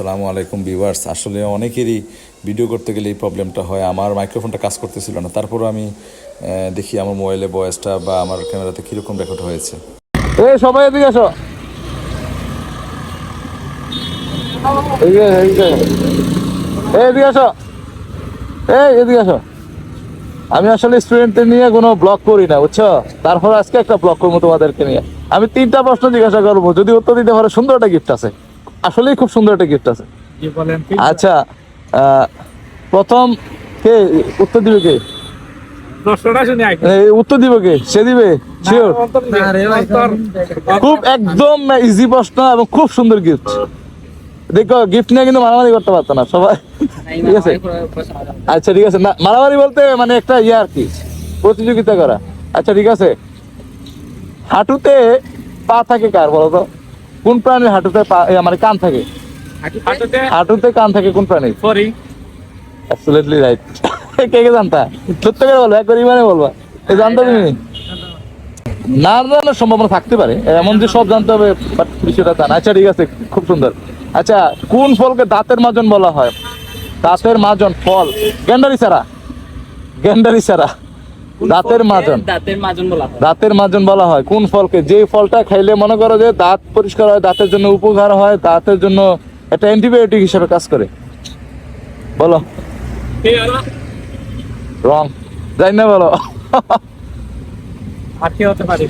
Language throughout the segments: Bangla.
আসসালামু আলাইকুম ভিউয়ার্স। আসলে অনেকেরই ভিডিও করতে গেলে এই প্রবলেমটা হয়। আমার মাইক্রোফোনটা কাজ করতেছিল না। তারপরও আমি দেখি আমার মোবাইলে ভয়েসটা বা আমার ক্যামেরাতে কীরকম রেকর্ড হয়েছে। সবাই এদিকে আসো। এই আমি আসলে স্টুডেন্টদের নিয়ে কোনো ব্লগ করি না, বুঝছ? তারপর আজকে একটা ব্লগ করব তোমাদেরকে নিয়ে। আমি তিনটা প্রশ্ন জিজ্ঞাসা করব। যদি উত্তর দিতে পারো সুন্দর একটা গিফট আছে। আসলেই খুব সুন্দর একটা গিফট আছে। আচ্ছা আহ, প্রথম কে? উত্তর দিবে কে? উত্তর দিবে কে? সে দিবে? খুব একদম ইজি প্রশ্ন এবং খুব সুন্দর গিফট দেখো গিফট নিয়ে কিন্তু মারামারি করতে পারতো না সবাই। ঠিক আছে? আচ্ছা ঠিক আছে। না মারামারি বলতে মানে একটা ইয়ে আর কি প্রতিযোগিতা করা। আচ্ছা ঠিক আছে। হাঁটুতে পা থাকে কার বলো তো কোন প্রাণীর হাঁটুতে মানে কান থাকে? হাঁটুতে? কান থাকে কোন প্রাণীর? পরি অ্যাবসলিউটলি রাইট কে কে জানতা? সত্য করে বলব একবার ইমানে বলবা। এ জানতো তুমি? না জানার সম্ভাবনা থাকতে পারে এমন যে সব জানতে হবে বাট বিষয়টা তা না আচ্ছা ঠিক আছে খুব সুন্দর। আচ্ছা কোন ফলকে দাঁতের মাজন বলা হয়? দাঁতের মাজন ফল। গেন্ডারি ছাড়া। গেন্ডারি ছাড়া। দাঁতের মাজন। দাঁতের মাজন বলা হয়। দাঁতের মাজন বলা হয়। কোন ফলকে? যে ফলটা খাইলে মনে করো যে দাঁত পরিষ্কার হয় দাঁতের জন্য উপকার হয় দাঁতের জন্য একটা অ্যান্টিবায়োটিক হিসেবে কাজ করে। বলো। রং। যাই না বলো। হতে পারে?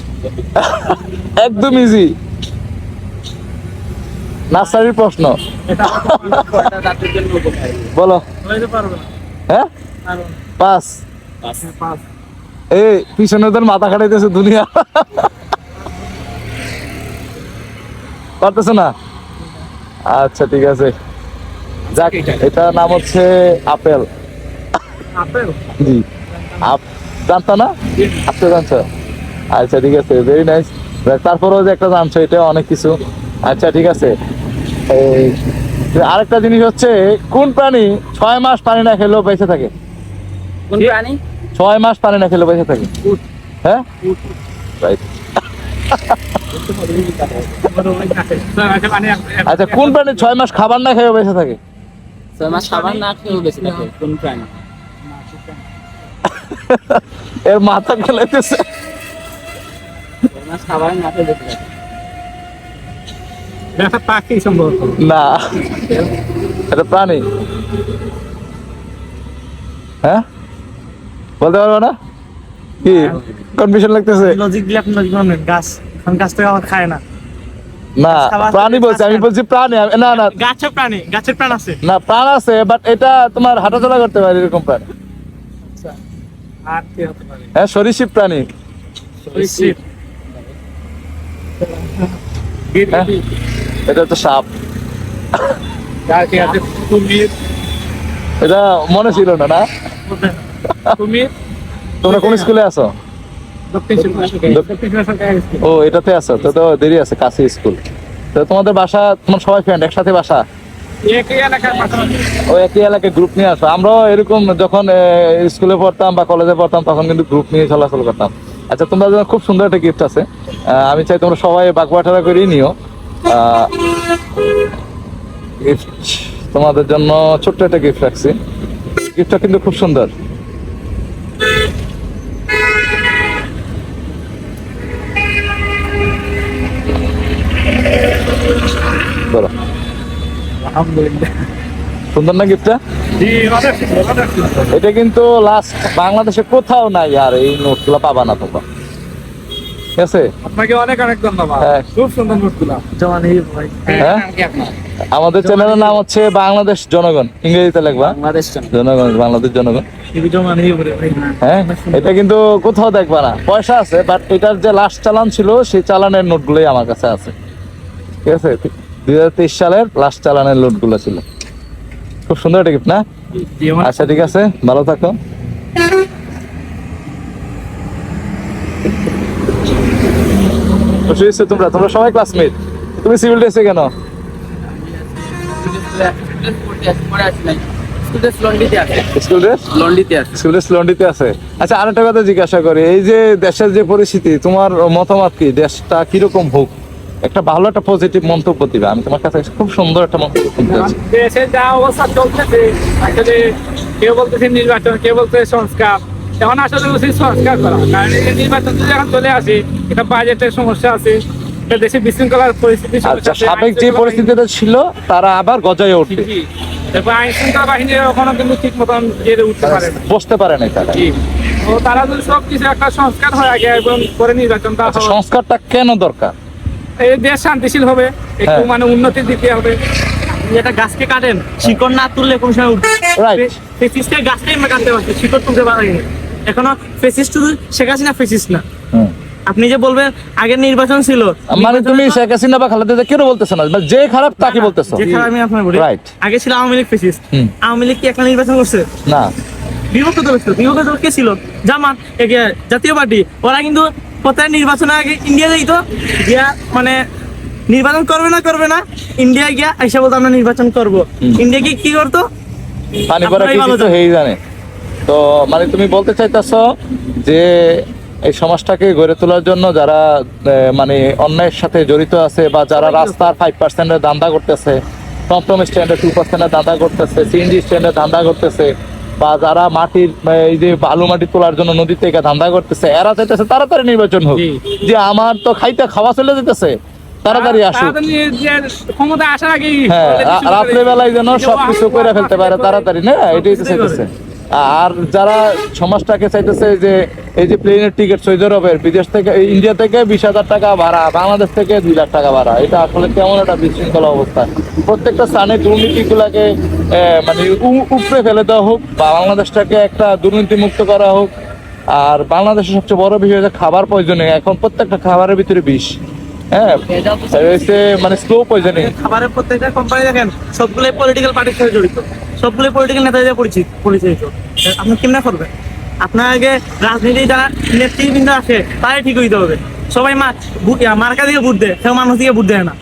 একদম ইজি নার্সারির প্রশ্ন। এটা বলো। হ্যাঁ? হ্যাঁ, পাঁচ। এই পিছনে তোর মাথা খাটাইতেছে দুনিয়া। পারতেছে না? আচ্ছা ঠিক আছে। যাক এটা নাম হচ্ছে আপেল। আপেল? জি। আপ জানতো না? আপনি জানছো আচ্ছা ঠিক আছে ভেরি নাইস তারপরেও যে একটা জানছো এটা অনেক কিছু। আচ্ছা ঠিক আছে। এই আরেকটা জিনিস হচ্ছে কোন প্রাণী ছয় মাস পানি না খেলেও বেঁচে থাকে? কোন প্রাণী? ছয় মাস পানি না খেলে বেঁচে থাকে। হ্যাঁ? আচ্ছা কোন প্রাণী ছয় মাস খাবার না খেয়েও বেঁচে থাকে? ছয় মাস খাবার না খেয়েও বেঁচে থাকে। কোন প্রাণী? এর মাথা খেলাইতেছে। খাবার না খেয়ে বেঁচে থাকে। পাখি সম্ভবত। না। এটা প্রাণী। হ্যাঁ? বলতে পারব না? কি? কনফিউশন লাগতেছে। লজিক দিয়ে আপনি লজিক বলেন গাছ। কারণ গাছ থেকে আবার খায় না। না প্রাণী বলছি আমি বলছি প্রাণী না না। গাছের প্রাণী গাছের প্রাণ আছে। না প্রাণ আছে বাট এটা তোমার হাঁটাচলা করতে পারে এরকম প্রাণী। আচ্ছা হ্যাঁ সরীসৃপ প্রাণী। সরীসৃপ। হ্যাঁ এটা তো সাপ। এটা মনে ছিল না না। তোমরা কোন স্কুলে আছো? ও এটাতে আছো? তো তো দেরি আছে কাছে স্কুল। তো তোমাদের বাসা তোমার সবাই ফ্রেন্ড একসাথে বাসা? ও একই এলাকায় গ্রুপ নিয়ে আসো। আমরাও এরকম যখন স্কুলে পড়তাম বা কলেজে পড়তাম তখন কিন্তু গ্রুপ নিয়ে চলাচল করতাম। আচ্ছা তোমরা জন্য খুব সুন্দর একটা গিফট আছে। আমি চাই তোমরা সবাই বাগবাটারা করেই নিও। গিফট তোমাদের জন্য ছোট্ট একটা গিফট রাখছি। গিফটটা কিন্তু খুব সুন্দর। বলো আলহামদুলিল্লাহ সুন্দর না গিফটটা। এটা কিন্তু লাস্ট বাংলাদেশে কোথাও নাই আর এই নোটগুলো পাবা না তোমরা ঠিক আছে? আপনাকে অনেক অনেক ধন্যবাদ। হ্যাঁ। খুব সুন্দর নোটগুলা ভাই। হ্যাঁ। আমাদের চ্যানেলের নাম হচ্ছে বাংলাদেশ জনগণ। ইংরেজিতে লিখবা। জনগণ। বাংলাদেশ জনগণ। হ্যাঁ? এটা কিন্তু কোথাও দেখবা না। পয়সা আছে বাট এটার যে লাস্ট চালান ছিল সেই চালানের নোটগুলোই আমার কাছে আছে। ঠিক আছে? দুই হাজার তেইশ সালের লাস্ট চালানের ছিল। খুব সুন্দর একটা না? আচ্ছা ঠিক আছে, ভালো থাকো। তোমরা? তোমরা সবাই ক্লাসমেট তুমি সিভিল ড্রেসে কেন? আচ্ছা আরেকটা কথা জিজ্ঞাসা করি। এই যে দেশের যে পরিস্থিতি, তোমার মতামত কি? দেশটা কীরকম হোক? একটা ভালো একটা পজিটিভ মন্তব্য দিবে। আমি তোমার কাছে খুব সুন্দর একটা মন্তব্য। দেশে যা অবস্থা চলতেছে আসলে কেউ বলতেছে নির্বাচন কেউ বলতেছে সংস্কার। এখন আসলে উচিত সংস্কার করা। কারণ এই নির্বাচন যদি এখন চলে আসে এটা বাজেটের সমস্যা আছে এটা দেশে বিশৃঙ্খলার পরিস্থিতি আচ্ছা সাবেক যে পরিস্থিতিটা ছিল তারা আবার গজায় উঠবে এরপর আইন শৃঙ্খলা বাহিনী এখনও কিন্তু ঠিক মতন জেরে উঠতে পারে না। বসতে পারে না তারা। তো তারা যদি সবকিছু একটা সংস্কার হয় আগে এবং পরে নির্বাচনটা আচ্ছা সংস্কারটা কেন দরকার? দেশ শান্তিশীল হবে একটু হ্যাঁ। মানে উন্নতির দিকে হবে। যেটা গাছকে কাটেন শিকড় না তুললে কোন সময় উঠবে রাইট গাছটাই আমরা কাটতে পারছি শিকড় তুলতে পারিনি। এখনও ফেসিস শুধু শেখ হাসিনা ফেসিস না। আপনি যে বলবেন আগের নির্বাচন ছিল মানে তুমি শেখ হাসিনা বা খালেদা জিয়া কেন বলতেছো না যে খারাপ তাকে বলতেছো। যে খারাপ আমি আপনার বলি। Right. আগে ছিল আওয়ামী লীগ ফেসিস। আওয়ামী লীগ কি একটা নির্বাচন করছে? না। বিভক্ত দল ছিল। বিভক্ত দল কে ছিল? জামাত জাতীয় পার্টি। ওরা কিন্তু প্রত্যেক নির্বাচনের আগে ইন্ডিয়া যাইতো গিয়া মানে নির্বাচন করবে না করবে না ইন্ডিয়া গিয়া এসে বলতো আমরা নির্বাচন করব। ইন্ডিয়া কি কি করতো? পানি আপনারাই কিছু তো হেই জানে। তো মানে তুমি বলতে চাইতেছ যে এই সমাজটাকে গড়ে তোলার জন্য যারা মানে অন্যায়ের সাথে জড়িত আছে বা যারা রাস্তার ফাইভ পার্সেন্টের দান্দা করতেছে টমটম স্ট্যান্ডে টু পার্সেন্টের দান্দা করতেছে সিএনজি স্ট্যান্ডে দান্দা করতেছে বা যারা মাটির এই যে বালু মাটি তোলার জন্য নদী থেকে ধান্দা করতেছে এরা চাইতেছে তাড়াতাড়ি নির্বাচন হোক। যে আমার তো খাইতে খাওয়া চলে যেতেছে তাড়াতাড়ি আসুক। হ্যাঁ already রাত্রে বেলায় যেন সবকিছু করে ফেলতে পারে তাড়াতাড়ি না? এটাই তো চাইতেছে। আর যারা সমাজটাকে চাইতেছে যে এই যে প্লেনের টিকিট সৌদি আরবের বিদেশ থেকে ইন্ডিয়া থেকে বিশ হাজার টাকা ভাড়া বাংলাদেশ থেকে দুই লাখ টাকা ভাড়া এটা আসলে কেমন একটা বিশৃঙ্খলা অবস্থা? প্রত্যেকটা স্থানে দুর্নীতিগুলাকে মানে উ- উপড়ে ফেলে দেওয়া হোক বা বাংলাদেশটাকে একটা দুর্নীতি মুক্ত করা হোক। আর বাংলাদেশের সবচেয়ে বড় বিষয় হচ্ছে খাবার পয়জনিং এখন প্রত্যেকটা খাবারের ভিতরে বিষ হ্যাঁ? মানে স্লো পয়জনিং খাবারের প্রত্যেকটা কোম্পানি দেখেন সবগুলোই পলিটিক্যাল পার্টির সাথে জড়িত। সবগুলোই পলিটিক্যাল নেতাদের পরিচিত পরিচিত আপনি কেমনে করবেন? আপনার আগে রাজনীতি যারা নেতৃবৃন্দ আছে তারাই ঠিক হইতে হবে। সবাই মা মার্কা দিয়ে ভোট দেয় কেউ মানুষ দিয়ে ভোট দেয় না।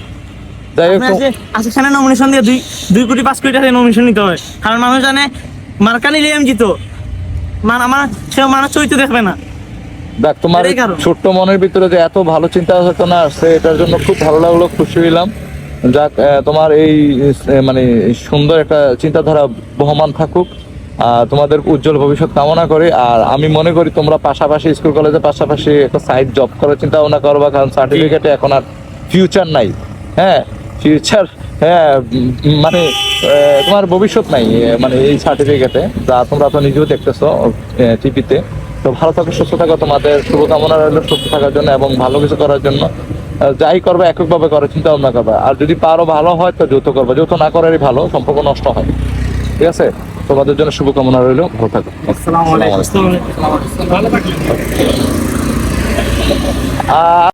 আশিক খানের নমিনেশন দিয়ে দুই দুই কোটি পাঁচ কোটি টাকা নমিনেশন নিতে হয়। কারণ মানুষ জানে মার্কা নিলে আমি জিতো মান আমার সে মানুষ চরিত্র দেখবে না। দেখ তোমার। ছোট্ট মনের ভিতরে যে এত ভালো চিন্তা চেতনা আসছে এটার জন্য খুব ভালো লাগল খুশি হইলাম। যাক তোমার এই মানে সুন্দর একটা চিন্তাধারা বহমান থাকুক তোমাদের উজ্জ্বল ভবিষ্যৎ কামনা করি, আর আমি মনে করি তোমরা পাশাপাশি স্কুল, কলেজের পাশাপাশি একটা সাইড জব করার চিন্তা ভাবনা করবা, কারণ সার্টিফিকেটে এখন আর ফিউচার নাই। হ্যাঁ ফিউচার হ্যাঁ মানে তোমার ভবিষ্যৎ নাই মানে এই সার্টিফিকেটে যা তোমরা তো নিজেও দেখতেছো টিভিতে তো ভালো থাকো, সুস্থ থাকো, তোমাদের শুভকামনা রইল, সুস্থ থাকার জন্য এবং ভালো কিছু করার জন্য। যাই করবে এককভাবে করে চিন্তা ভাবনা করবে। আর যদি পারো ভালো হয় তো যৌথ করবে। যৌথ না করারই ভালো সম্পর্ক নষ্ট হয়। ঠিক আছে? তোমাদের জন্য শুভকামনা রইল। ভালো থাকো। আসসালামু আলাইকুম।